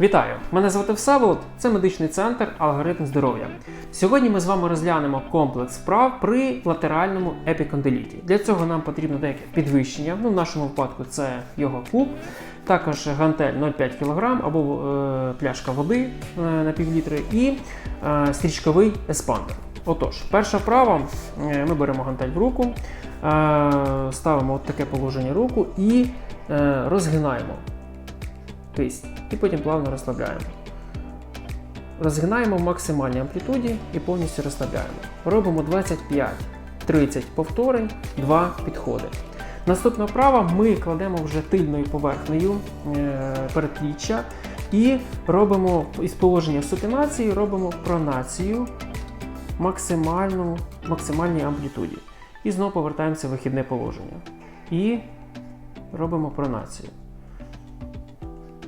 Вітаю! Мене звати Всеволод, це медичний центр Алгоритм здоров'я. Сьогодні ми з вами розглянемо комплекс вправ при латеральному епікондиліті. Для цього нам потрібно деяке підвищення. Ну, в нашому випадку це його куб, також гантель 0,5 кг або е, пляшка води е, на півлітри і е, стрічковий еспандер. Отож, перша вправа, е, ми беремо гантель в руку, е, ставимо от таке положення руку і е, розгинаємо кисть. І потім плавно розслабляємо. Розгинаємо в максимальній амплітуді і повністю розслабляємо. Робимо 25-30 повторень, 2 підходи. Наступна вправа ми кладемо вже тильною поверхнею е, передпліччя і робимо із положення супінації робимо пронацію максимальному, максимальній амплітуді. І знову повертаємося в вихідне положення. І робимо пронацію.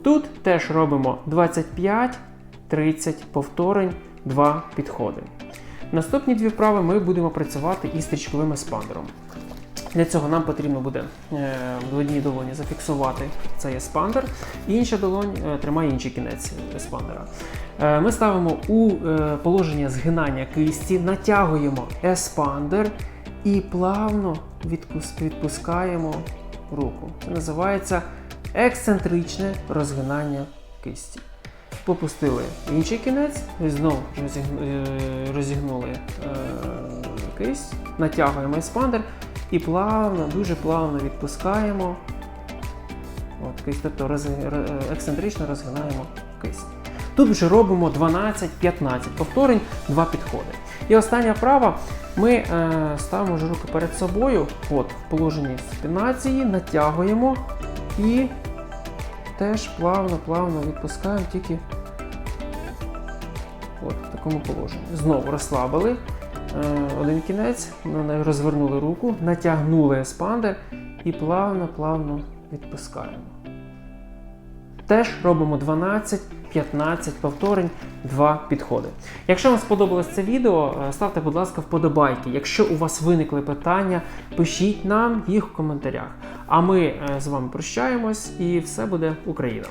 Тут теж робимо 25-30 повторень, 2 підходи. Наступні дві вправи ми будемо працювати із стрічковим еспандером. Для цього нам потрібно буде е, в одній долоні зафіксувати цей еспандер, і інша долонь е, тримає інший кінець еспандера. Е, Ми ставимо у положення згинання кисті, натягуємо еспандер і плавно відпускаємо руку. Це називається ексцентричне розгинання кисті. Попустили інший кінець, знову е, розігнули е, кисть, натягуємо еспандер і плавно, дуже плавно відпускаємо. От, кисть, тобто роз- ексцентрично розгинаємо кисть. Тут вже робимо 12-15 повторень, 2 підходи. І остання вправа. Ми е, ставимо вже руки перед собою, от, в положенні спінації, натягуємо і теж плавно-плавно відпускаємо тільки от, в такому положенні. Знову розслабили е, один кінець, на- розвернули руку, натягнули еспандер і плавно-плавно відпускаємо. Теж робимо 12-15 повторень, 2 підходи. Якщо вам сподобалось це відео, е, ставте, будь ласка, вподобайки. Якщо у вас виникли питання, пишіть нам їх в коментарях. А ми е, з вами прощаємось і все буде Україна!